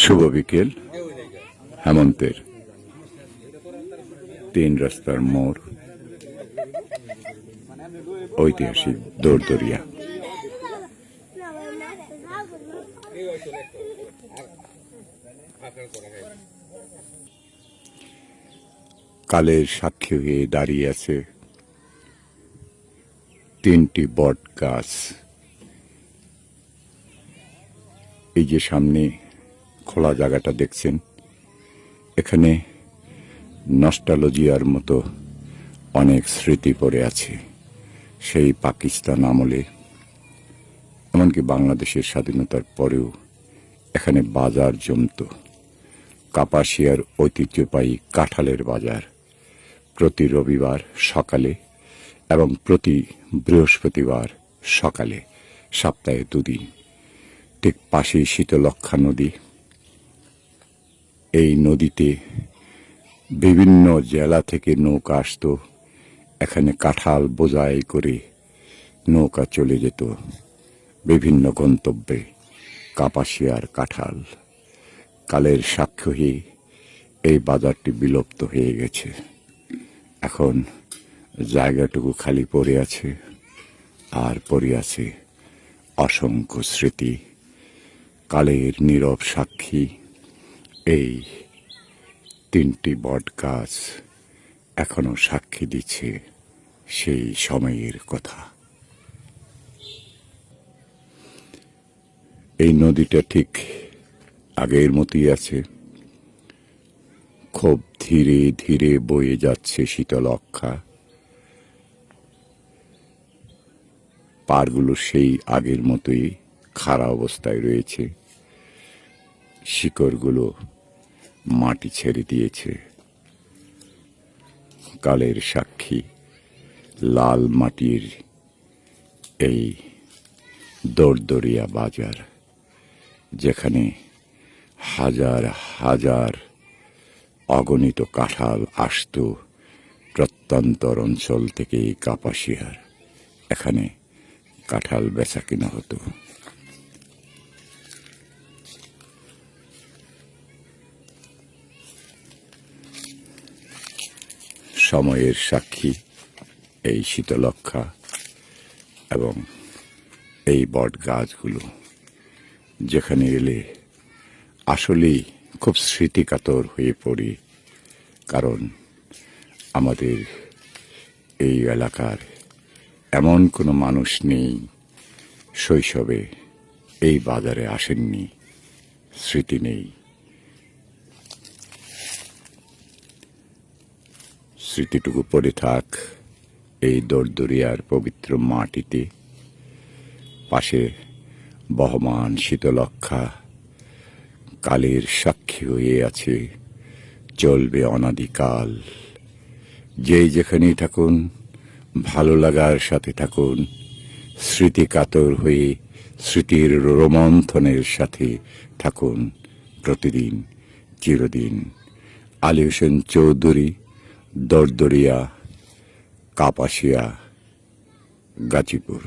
শুভ বিকেল, হেমন্তের। তিন রাস্তার মোড়, ঐতিহাসিক দৌড়দরিয়া কালের সাক্ষী হয়ে দাঁড়িয়ে আছে তিনটি বট গাছ। এই যে সামনে খোলা জায়গাটা দেখছেন, এখানে নস্টালজিয়ার মতো অনেক স্মৃতি পড়ে আছে সেই পাকিস্তান আমলে। এমনকি বাংলাদেশের স্বাধীনতার পরেও এখানে বাজার জমত। কাপাসিয়ার ঐতিহ্যবাহী কাঁঠালের বাজার প্রতি রবিবার সকালে এবং প্রতি বৃহস্পতিবার সকালে, সপ্তাহে দুদিন। ঠিক পাশেই শীতলক্ষা নদী। এই নদীতে বিভিন্ন জেলা থেকে নৌকা আসতো। এখানে কাঁঠাল বোঝাই করে নৌকা চলে যেত। বিভিন্ন গন্তব্যে কাপাসিয়ার কাঁঠাল। কালের সাক্ষ্য হয়ে এই বাজারটি বিলুপ্ত হয়ে গেছে। এখন জায়গাটুকু খালি পড়ে আছে। আর পড়ে আছে অসংখ্য স্মৃতি। কালের নীরব সাক্ষী। এই তিনটি বট গাছ এখনও সাক্ষী দিচ্ছে সেই সময়ের কথা। এই নদীটা ঠিক আগের মতোই আছে। খুব ধীরে ধীরে বয়ে যাচ্ছে শীতলক্ষা পারগুলো সেই আগের মতোই খাড়া অবস্থায় রয়েছে। শিকড়গুলো মাটি ছেড়ে দিয়েছে। কালের সাক্ষী লাল মাটির এই দরদরিয়া বাজার, যেখানে হাজার হাজার অগণিত কাঁঠাল আসত প্রত্যন্তর অঞ্চল থেকে কাপাসিয়ার। এখানে কাঁঠাল বেচা কিনা হতো। সময়ের সাক্ষী, এই শীতলক্ষা এবং এই বট গাছগুলো যেখানে এলে আসলেই খুব স্মৃতিকাতর হয়ে পড়ি, কারণ আমাদের এই এলাকার এমন কোনো মানুষ নেই, শৈশবে এই বাজারে আসেননি, স্মৃতি নেই। স্মৃতিটুকু পড়ে থাক এই দরদরিয়ার পবিত্র মাটিতে। পাশে বহমান শীতলক্ষা কালের সাক্ষী হয়ে আছে, চলবে অনাদিকাল। যেই যেখানেই থাকুন, ভালো লাগার সাথে থাকুন স্মৃতি কাতর হয়ে স্মৃতির রোমন্থনের সাথে থাকুন প্রতিদিন, চিরদিন। আলী হোসেন চৌধুরী দরদরিয়া কাপাসিয়া গাজীপুর।